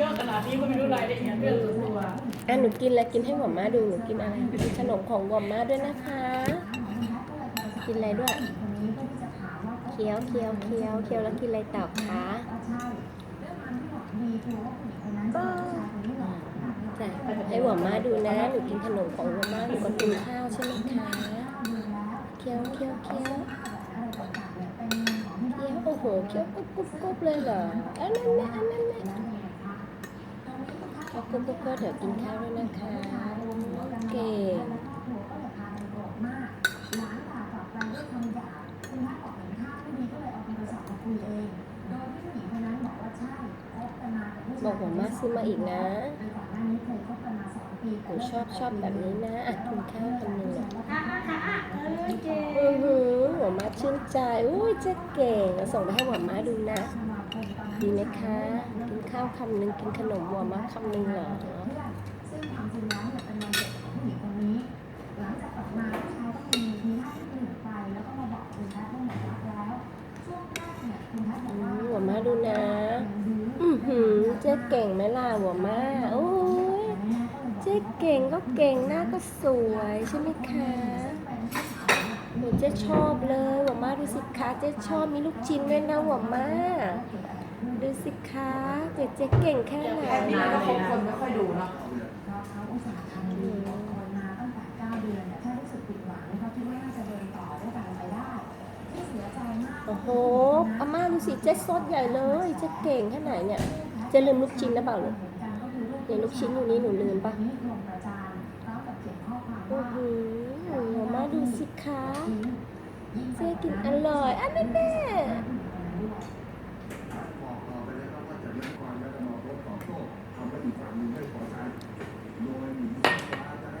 เยอะขนาดนี้ก็ไม่รู้รายละเอียดเรื่องส่วนตัวอะหนูกินแล้วกินให้หม่อมม่าดูหนูกินอะไรกินขนมของหม่อมม่าด้วยนะคะ กินอะไรด้วยเคี้ยวเคี้ยวเคี้ยวเคี้ยวแล้วกินอะไรต่อคะก็จ้ะให้หมอม่าดูนะหนูกินขนมของหมอม่าหนูก็กินข้าวใช่ไหมคะเคี้ยวเคี้ยวเคี้ยวเคี้ยวโอ้โหเคี้ยวกรุบกรุบกรุบเลยเหรออันนั้นแหละอันนั้นแหละ ขอบคุณทุกคนเดี๋ยวกินข้าวด้วยนะคะเก่งบอกผมมาซื้อมาอีกนะหนูชอบชอบแบบนี้นะอะกินข้าวคำหนึ่งหน่อยอะอะอะอะเออเก่งอือหือหัวมาชื่นใจ อุ้ยเจ๊เก่งเอาส่งไปให้หัวมาดูนะ ดีไหมคะ กินข้าวคำหนึ่งกินขนมหัวมาคำหนึ่งเหรอซึ่งความจริงแล้วเนี่ยเป็นวันเกิดของผู้หญิงคนนี้ หลังจากกลับมาผู้ชายก็มีมีหน้าที่เปลี่ยนไปแล้วก็มาบอกคุณแพทย์ว่าหมดรักแล้วช่วงแรกเนี่ยคุณแพทย์บอกอืว่ามหัวมาดูนะ อือหือเจ๊เก่งไหมล่ะหัวมาโอ้ยเจ๊เก่งก็เก่งหน้าก็สวยใช่ไหมคะหนูเจ๊ชอบเลยหัว มาดูสิคะเจ๊ชอบมีลูกชิ้นด้วยนะหัวมาดูสิคะเจ๊เจ๊เก่งแค่ไหนแค่นี้มันก็คงคนไม่ค่อยดูเนาะเพราะเขาอุตส่าห์ทำดีอดทนมาตั้งแต่9เดือนเนี่ยแค่รู้สึกผิดหวังเขาคิดว่าน่าจะเดินต่อด้วยกันไปได้ที่เสียใจมากโอ้โหอาม่าดูสิเจ๊ซดใหญ่เลยเจ๊เก่งแค่ไหนเนี่ยเจ๊ลืมลูกชิ้นนะเปล่าลูกเหมือนกันก็คือรูปเดี๋ยวลูกชิ้นอยู่นี่หนูลืมปะ อยอันนี้นแน่